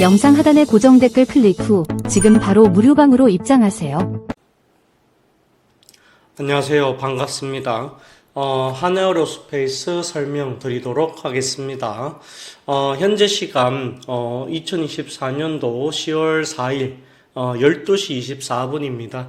영상 하단의 고정 댓글 클릭 후 지금 바로 무료방으로 입장하세요. 안녕하세요. 반갑습니다. 어, 하네어로 스페이스 설명드리도록 하겠습니다. 어, 현재 시간 어, 2024년도 10월 4일 어, 12시 24분입니다.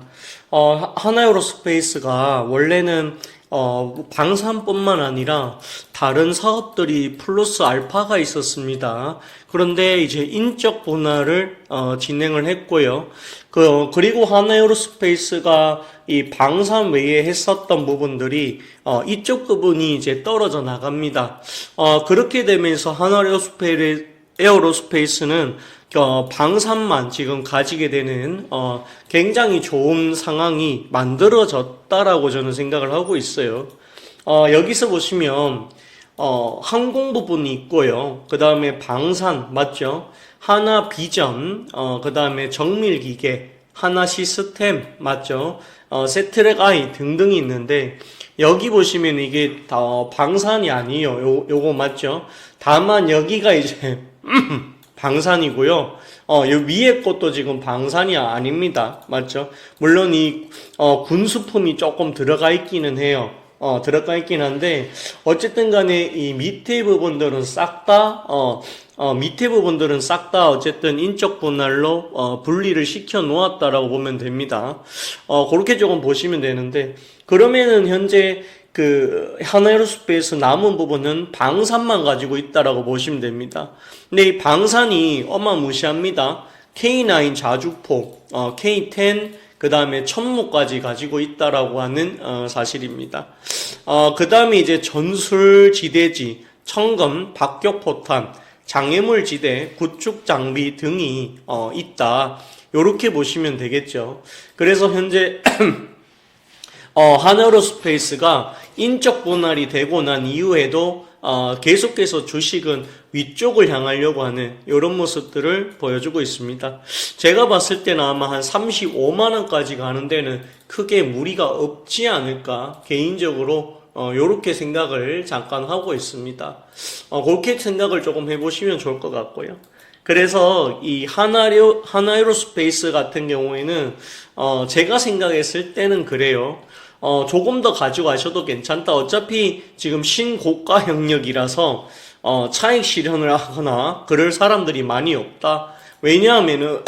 어, 하나에어로스페이스가 원래는 어, 방산뿐만 아니라 다른 사업들이 플러스 알파가 있었습니다. 그런데 이제 인적 분할을 어, 진행을 했고요. 그, 그리고 하나에어로스페이스가 이 방산 외에 했었던 부분들이 어, 이쪽 부분이 이제 떨어져 나갑니다. 어, 그렇게 되면서 하나에어로스페이스 에어로스페이스는 어, 방산만 지금 가지게 되는 어, 굉장히 좋은 상황이 만들어졌다라고 저는 생각을 하고 있어요. 어, 여기서 보시면 어, 항공 부분이 있고요. 그 다음에 방산 맞죠? 하나 비전, 어, 그 다음에 정밀 기계, 하나 시스템 맞죠? 어, 세트랙 아이 등등이 있는데 여기 보시면 이게 다 어, 방산이 아니에요. 요, 요거 맞죠? 다만 여기가 이제 방산이고요. 어, 요 위에 것도 지금 방산이 아닙니다. 맞죠? 물론 이, 어, 군수품이 조금 들어가 있기는 해요. 어, 들어가 있긴 한데, 어쨌든 간에 이 밑에 부분들은 싹 다, 어, 어, 밑에 부분들은 싹 다 어쨌든 인적 분할로, 어, 분리를 시켜 놓았다라고 보면 됩니다. 어, 그렇게 조금 보시면 되는데, 그러면은 현재 그 하나에로스페이스 남은 부분은 방산만 가지고 있다라고 보시면 됩니다. 근데 이 방산이 어마무시합니다. K9 자주포, 어, K10, 그 다음에 천무까지 가지고 있다라고 하는 어, 사실입니다. 어, 그 다음에 이제 전술 지대지, 청금, 박격포탄, 장애물 지대, 구축 장비 등이 어, 있다. 요렇게 보시면 되겠죠. 그래서 현재 어, 하나로 스페이스가 인적 분할이 되고 난 이후에도 어, 계속해서 주식은 위쪽을 향하려고 하는 이런 모습들을 보여주고 있습니다. 제가 봤을 때는 아마 한 35만 원까지 가는 데는 크게 무리가 없지 않을까 개인적으로 어, 요렇게 생각을 잠깐 하고 있습니다. 어, 그렇게 생각을 조금 해보시면 좋을 것 같고요. 그래서 이 하나로, 하나에로스페이스 같은 경우에는 어, 제가 생각했을 때는 그래요. 어, 조금 더 가져가셔도 괜찮다. 어차피 지금 신고가 영역이라서 어, 차익 실현을 하거나 그럴 사람들이 많이 없다. 왜냐하면은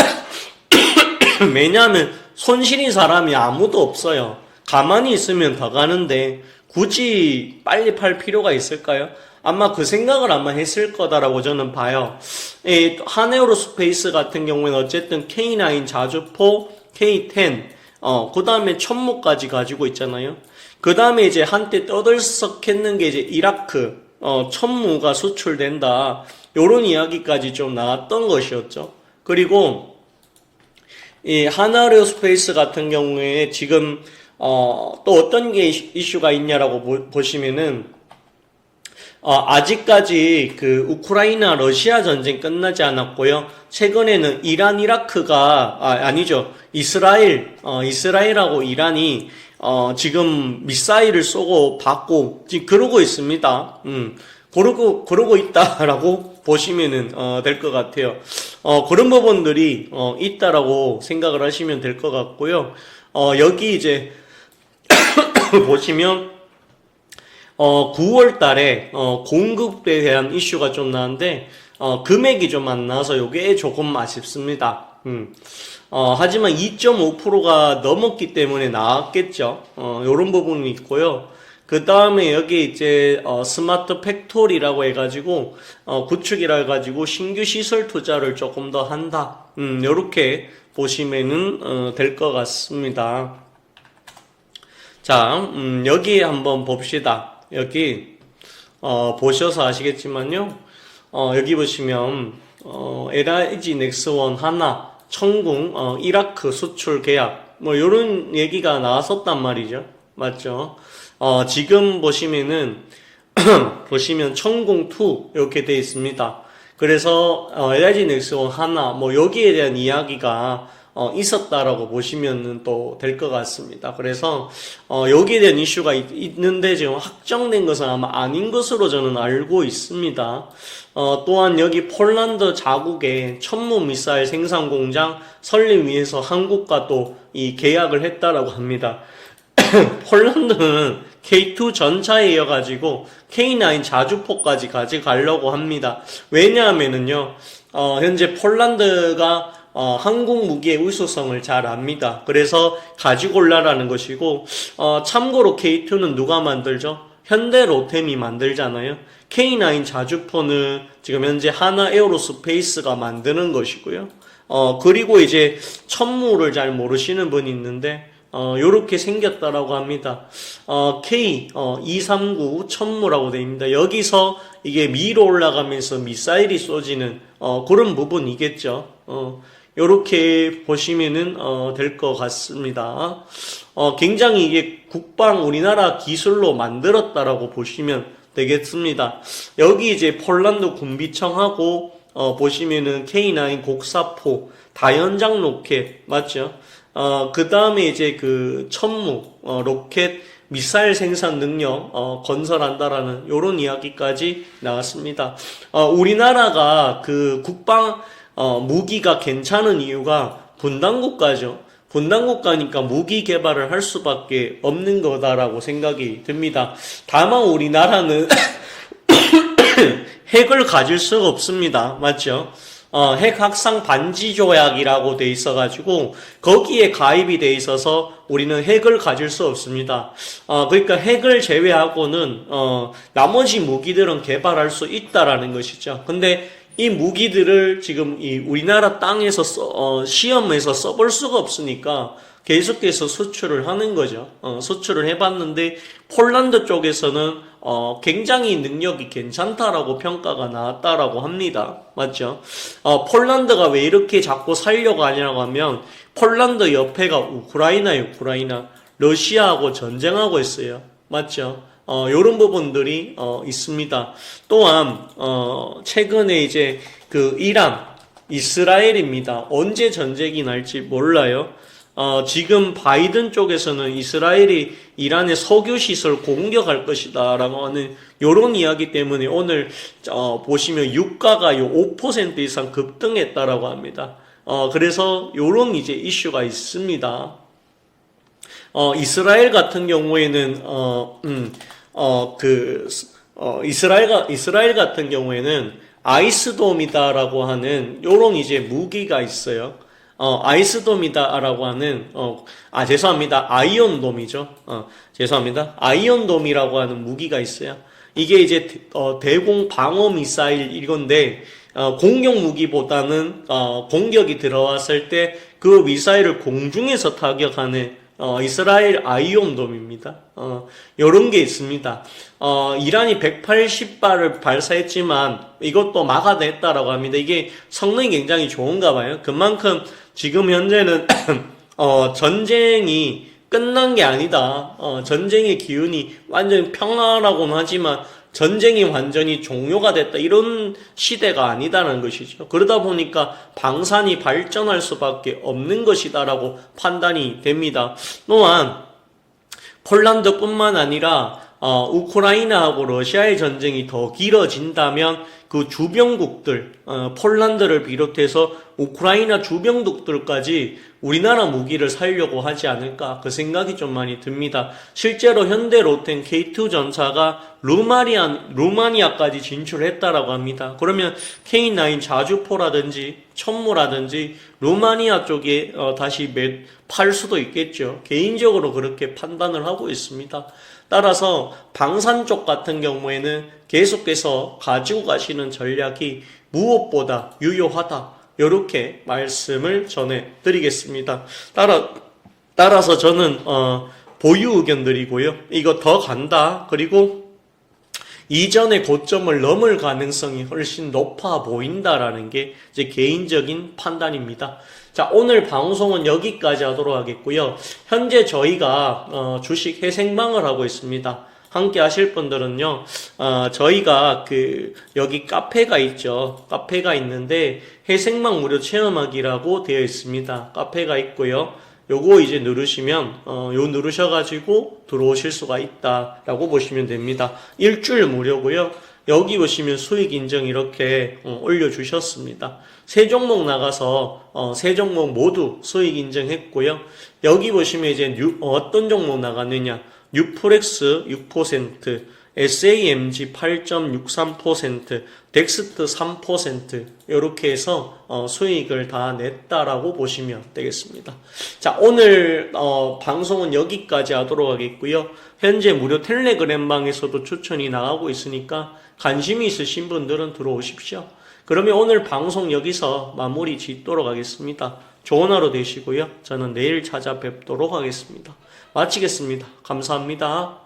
왜냐하면 손실인 사람이 아무도 없어요. 가만히 있으면 더 가는데 굳이 빨리 팔 필요가 있을까요? 아마 그 생각을 아마 했을 거다라고 저는 봐요. 이 하네오로 스페이스 같은 경우에는 어쨌든 K9 자주포, K10, 어, 그 다음에 천무까지 가지고 있잖아요. 그 다음에 이제 한때 떠들썩했는 게 이제 이라크, 어, 천무가 수출된다. 요런 이야기까지 좀 나왔던 것이었죠. 그리고 이 하나르 스페이스 같은 경우에 지금 어, 또 어떤 게 이슈가 있냐라고 보, 시면은 어, 아직까지 그 우크라이나 러시아 전쟁 끝나지 않았고요. 최근에는 이란 이라크가 아, 아니죠. 이스라엘 어, 이스라엘하고 이란이 어, 지금 미사일을 쏘고 받고 지금 그러고 있습니다. 음. 그러고 그러고 있다라고 보시면은 어, 될 것 같아요. 어, 그런 부분들이 어, 있다라고 생각을 하시면 될 것 같고요. 어, 여기 이제 보시면 어, 9월 달에 어, 공급에 대한 이슈가 좀 나는데 어, 금액이 좀 안 나와서 이게 조금 아쉽습니다. 음. 어, 하지만 2.5%가 넘었기 때문에 나왔겠죠. 어, 요런 부분이 있고요. 그 다음에 여기 이제 어, 스마트 팩토리라고 해가지고 어, 구축이라 해가지고 신규 시설 투자를 조금 더 한다. 음, 요렇게 보시면은 어, 될 것 같습니다. 자, 음, 여기 한번 봅시다. 여기 어, 보셔서 아시겠지만요. 어, 여기 보시면 어, LIG 넥스원 하나 청궁 어, 이라크 수출 계약 뭐 이런 얘기가 나왔었단 말이죠. 맞죠? 어, 지금 보시면은 보시면 청궁 2 이렇게 되어 있습니다. 그래서 어, LIG 넥스원 하나 뭐 여기에 대한 이야기가 어, 있었다라고 보시면 또 될 것 같습니다. 그래서 어, 여기에 대한 이슈가 있, 는데 지금 확정된 것은 아마 아닌 것으로 저는 알고 있습니다. 어, 또한 여기 폴란드 자국의 천무 미사일 생산 공장 설립 위해서 한국과 또 이 계약을 했다라고 합니다. 폴란드는 K2 전차에 이어가지고 K9 자주포까지 가져가려고 합니다. 왜냐하면은요, 어, 현재 폴란드가 어, 항공 무기의 우수성을 잘 압니다. 그래서 가지고 올라라는 것이고, 어, 참고로 K2는 누가 만들죠? 현대 로템이 만들잖아요. K9 자주포는 지금 현재 하나 에어로스페이스가 만드는 것이고요. 어, 그리고 이제 천무를 잘 모르시는 분이 있는데, 어, 요렇게 생겼다라고 합니다. 어, K, 어, 239 천무라고 되어 있습니다. 여기서 이게 위로 올라가면서 미사일이 쏘지는, 어, 그런 부분이겠죠. 어, 요렇게 보시면은, 어, 될 것 같습니다. 어, 굉장히 이게 국방 우리나라 기술로 만들었다라고 보시면 되겠습니다. 여기 이제 폴란드 군비청하고, 어, 보시면은 K9 곡사포, 다연장 로켓, 맞죠? 어, 그 다음에 이제 그 천무, 어, 로켓, 미사일 생산 능력, 어, 건설한다라는 요런 이야기까지 나왔습니다. 어, 우리나라가 그 국방, 어, 무기가 괜찮은 이유가 분단국가죠. 분단국가니까 무기 개발을 할 수밖에 없는 거다라고 생각이 듭니다. 다만 우리나라는 핵을 가질 수가 없습니다. 맞죠? 어, 핵 확산 반지 조약이라고 돼 있어가지고 거기에 가입이 돼 있어서 우리는 핵을 가질 수 없습니다. 어, 그러니까 핵을 제외하고는 어, 나머지 무기들은 개발할 수 있다라는 것이죠. 근데 이 무기들을 지금 이 우리나라 땅에서 써, 어, 시험에서 써볼 수가 없으니까 계속해서 수출을 하는 거죠. 어, 수출을 해봤는데 폴란드 쪽에서는 어, 굉장히 능력이 괜찮다라고 평가가 나왔다라고 합니다. 맞죠? 어, 폴란드가 왜 이렇게 자꾸 살려고 하냐고 하면 폴란드 옆에가 우크라이나예요. 우크라이나. 러시아하고 전쟁하고 있어요. 맞죠? 어, 요런 부분들이 어, 있습니다. 또한 어, 최근에 이제 그 이란, 이스라엘입니다. 언제 전쟁이 날지 몰라요. 어, 지금 바이든 쪽에서는 이스라엘이 이란의 석유 시설 공격할 것이다라고 하는 요런 이야기 때문에 오늘 어, 보시면 유가가 요 5% 이상 급등했다라고 합니다. 어, 그래서 요런 이제 이슈가 있습니다. 어, 이스라엘 같은 경우에는, 어, 음, 어, 그, 어, 이스라엘, 이스라엘 같은 경우에는 아이스돔이다라고 하는 요런 이제 무기가 있어요. 어, 아이스돔이다라고 하는, 어, 아, 죄송합니다. 아이온돔이죠. 어, 죄송합니다. 아이온돔이라고 하는 무기가 있어요. 이게 이제, 대- 어, 대공 방어 미사일 이건데, 어, 공격 무기보다는, 어, 공격이 들어왔을 때 그 미사일을 공중에서 타격하는 어, 이스라엘 아이온돔입니다. 어, 요런 게 있습니다. 어, 이란이 180발을 발사했지만 이것도 막아냈다라고 합니다. 이게 성능이 굉장히 좋은가 봐요. 그만큼 지금 현재는 어, 전쟁이 끝난 게 아니다. 어, 전쟁의 기운이 완전히 평화라고는 하지만 전쟁이 완전히 종료가 됐다. 이런 시대가 아니다는 것이죠. 그러다 보니까 방산이 발전할 수밖에 없는 것이다라고 판단이 됩니다. 또한 폴란드뿐만 아니라 어, 우크라이나하고 러시아의 전쟁이 더 길어진다면 그 주변국들, 어, 폴란드를 비롯해서 우크라이나 주변국들까지 우리나라 무기를 살려고 하지 않을까 그 생각이 좀 많이 듭니다. 실제로 현대 로텐 K2 전차가 루마리안, 루마니아까지 진출했다라고 합니다. 그러면 K9 자주포라든지 천무라든지 루마니아 쪽에 어, 다시 매, 팔 수도 있겠죠. 개인적으로 그렇게 판단을 하고 있습니다. 따라서 방산 쪽 같은 경우에는 계속해서 가지고 가시는 전략이 무엇보다 유효하다. 이렇게 말씀을 전해 드리겠습니다. 따라, 따라서 저는, 어, 보유 의견 드리고요. 이거 더 간다. 그리고 이전의 고점을 넘을 가능성이 훨씬 높아 보인다라는 게 제 개인적인 판단입니다. 자, 오늘 방송은 여기까지 하도록 하겠고요. 현재 저희가 어, 주식 회생방을 하고 있습니다. 함께 하실 분들은요, 어, 저희가 그, 여기 카페가 있죠. 카페가 있는데, 해생망 무료 체험하기라고 되어 있습니다. 카페가 있고요. 요거 이제 누르시면, 어, 요 누르셔가지고 들어오실 수가 있다라고 보시면 됩니다. 일주일 무료고요. 여기 보시면 수익 인증 이렇게 어, 올려주셨습니다. 세 종목 나가서 어, 세 종목 모두 수익 인증했고요. 여기 보시면 이제 뉴- 어, 어떤 종목 나갔느냐? 뉴프렉스 6%, SAMG 8.63%, 덱스트 3% 이렇게 해서 어, 수익을 다 냈다라고 보시면 되겠습니다. 자 오늘 어, 방송은 여기까지 하도록 하겠고요. 현재 무료 텔레그램 방에서도 추천이 나가고 있으니까 관심이 있으신 분들은 들어오십시오. 그러면 오늘 방송 여기서 마무리 짓도록 하겠습니다. 좋은 하루 되시고요. 저는 내일 찾아뵙도록 하겠습니다. 마치겠습니다. 감사합니다.